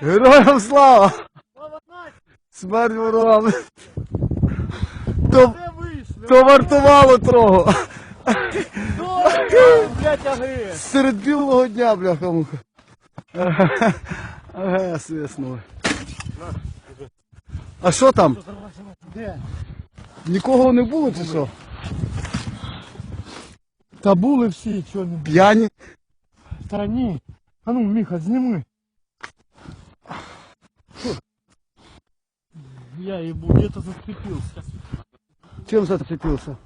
Героям слава! Слава нації! Смерть ворогам! То, то вартувало тяги! Серед білого дня, бляха муха. Ага, свиснули. А що там? Нікого не було чи що? Та були всі, чого не П'яні? Та ні. А ну, Міха, зніми. Я ебу, где-то зацепился. Чим зацепився?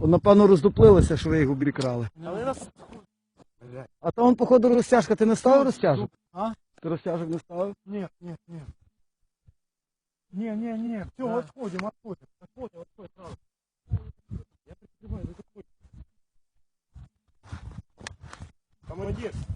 О, Напевно, роздуплилося, що ви їх обікрали. Але нас... А то он, походу, розтяжка. Ти не ставив розтяжок? А? Ти розтяжок не ставив? Нет, нет, нет. Не, не, не, все, отходим, отходим, отходим, молодец.